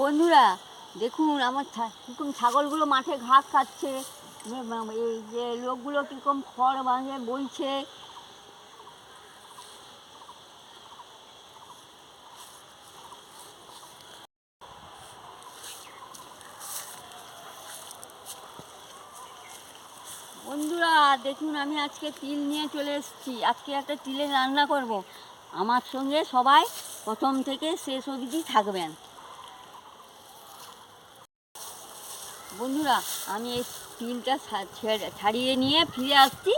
বন্ধুরা, দেখুন আমার কীরকম ছাগলগুলো মাঠে ঘাস খাচ্ছে। এই যে লোকগুলো কীরকম খড় বাঁধে বইছে বন্ধুরা, দেখুন আমি আজকে তিল নিয়ে চলে এসেছি। আজকে একটা তিলের রান্না করব। আমার সঙ্গে সবাই প্রথম থেকে শেষ অবধি থাকবেন। বন্ধুরা, আমি এই তিলটা ছাড়িয়ে নিয়ে ফিরে আসছি।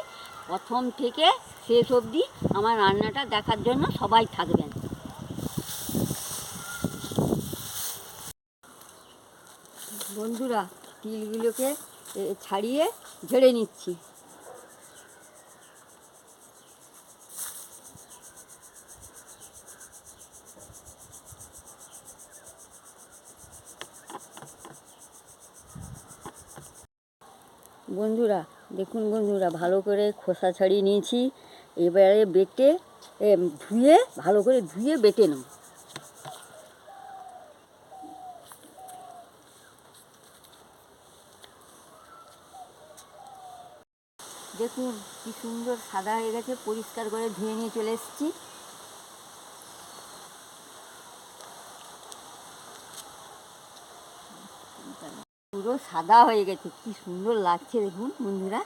প্রথম থেকে শেষ অবধি আমার রান্নাটা দেখার জন্য সবাই থাকবেন। বন্ধুরা, তিলগুলোকে ছাড়িয়ে ঝেড়ে নিচ্ছি। বন্ধুরা, দেখুন বন্ধুরা, ভালো করে খোসা ছাড়িয়ে নিয়েছি। এবারে বেটে ধুয়ে, ভালো করে ধুয়ে বেটে নেব। দেখুন কি সুন্দর সাদা হয়ে গেছে, পরিষ্কার করে ধুয়ে নিয়ে চলে এসেছি। পুরো সাদা হয়ে গেছে, কি সুন্দর লাগছে দেখুন বন্ধুরা।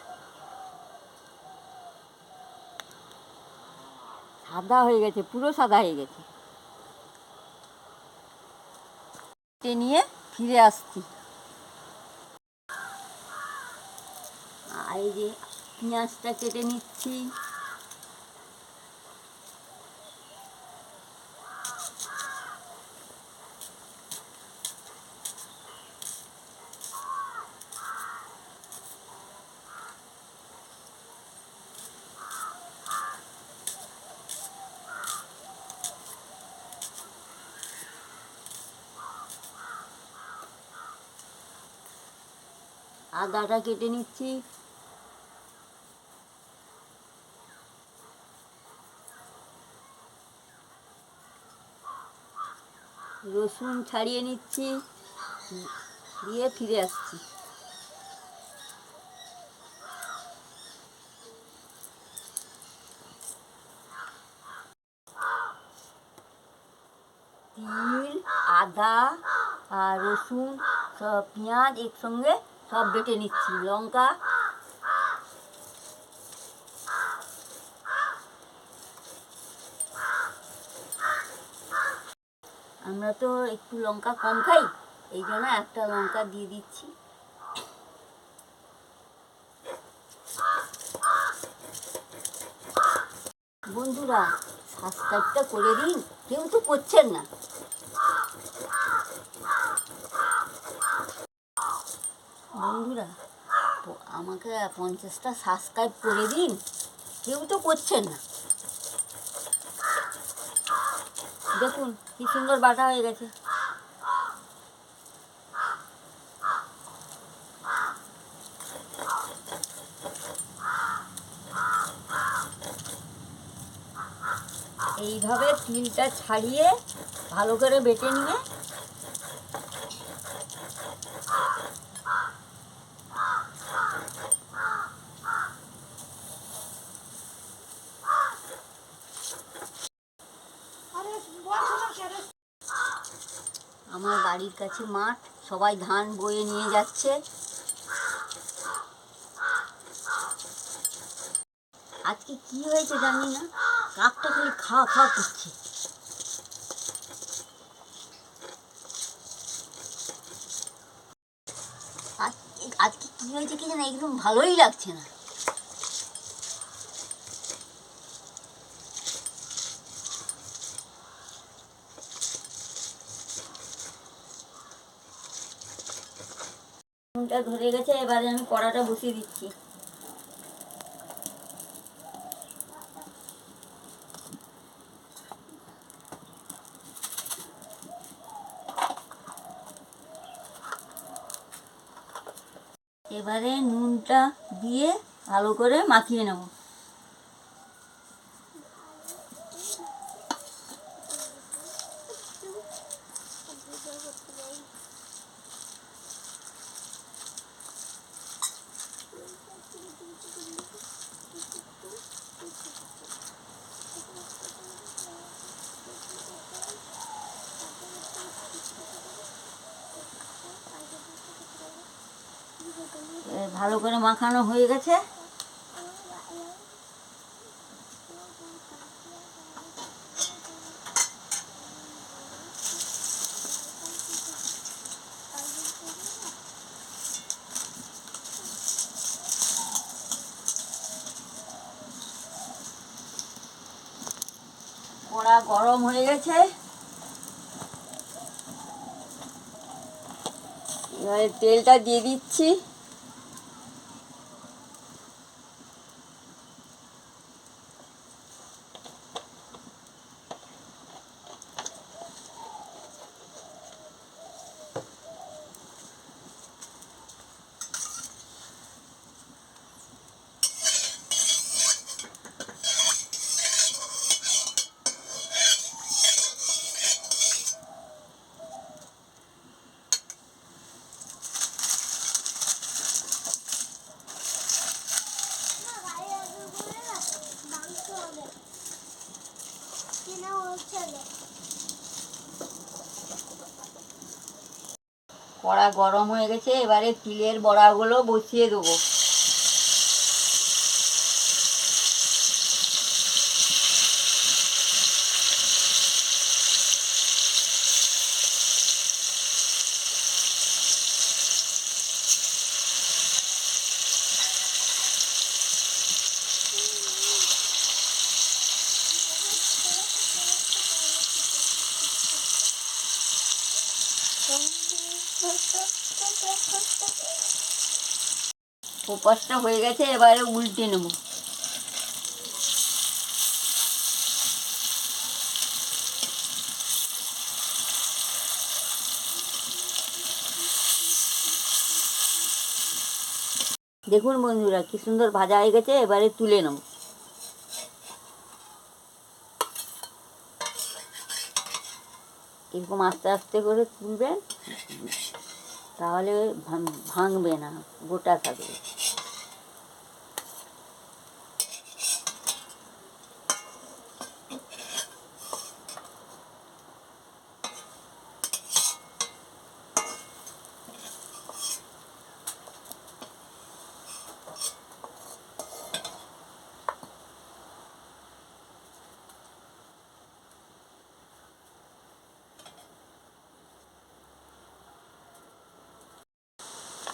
সাদা হয়ে গেছে, পুরো সাদা হয়ে গেছে। নিয়ে ফিরে আসছি। আর এই যে পেঁয়াজটা কেটে নিচ্ছি। আদাটা কেটে নিচ্ছি। রসুন ছাড়িয়ে নিচ্ছি, দিয়ে ফিরে আসছি। তিল, আদা আর রসুন, সব পেঁয়াজ একসঙ্গে সব বেটে নিচ্ছি লঙ্কা আমরা তো একটু লঙ্কা কম খাই, এই জন্য একটা লঙ্কা দিয়ে দিচ্ছি। বন্ধুরা সাবস্ক্রাইবটা করে দিন, কেউ তো করছেন না। বন্ধুরা আমাকে পঞ্চাশটা সাবস্ক্রাইব করে দিন। কেউ তো করছেন না। দেখুন, কি সুন্দর বাটা হয়ে গেছে। এইভাবে তিলটা ছাড়িয়ে ভালো করে বেটে নিয়ে আমার বাড়ির কাছে মাঠ, সবাই ধান বয়ে নিয়ে যাচ্ছে। আজকে কি হয়েছে জানি না, কাকটা খালি খা খা করছে। আজ- আজকে কি হয়েছে কি জানি, একদম ভালোই লাগছে না। নুনটা ধরে গেছে, এবারে আমি কড়াটা বসিয়ে দিচ্ছি। এবারে নুনটা দিয়ে ভালো করে মাখিয়ে নেব। ভালো করে মাখানো হয়ে গেছে। কড়া গরম হয়ে গেছে। এবারে তেলটা দিয়ে দিচ্ছি। কড়া গরম হয়ে গেছে এবারে তিলের বড়াগুলো বসিয়ে দেবো। ওপাশটা হয়ে গেছে, এবারে উল্টে নেব। দেখুন বন্ধুরা, কি সুন্দর ভাজা হয়ে গেছে, এবারে তুলে নেব। এরকম আস্তে আস্তে করে তুলবেন তাহলে ভাঙবে না গোটা থাকবে।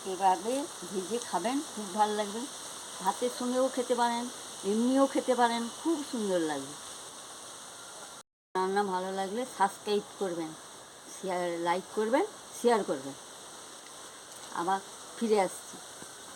এভাবে ভেজে খাবেন, খুব ভালো লাগবে। ভাতের সঙ্গেও খেতে পারেন, এমনিও খেতে পারেন, খুব সুন্দর লাগবে। রান্না ভালো লাগলে সাবস্ক্রাইব করবেন শেয়ার লাইক করবেন শেয়ার করবেন। আবার ফিরে আসছি।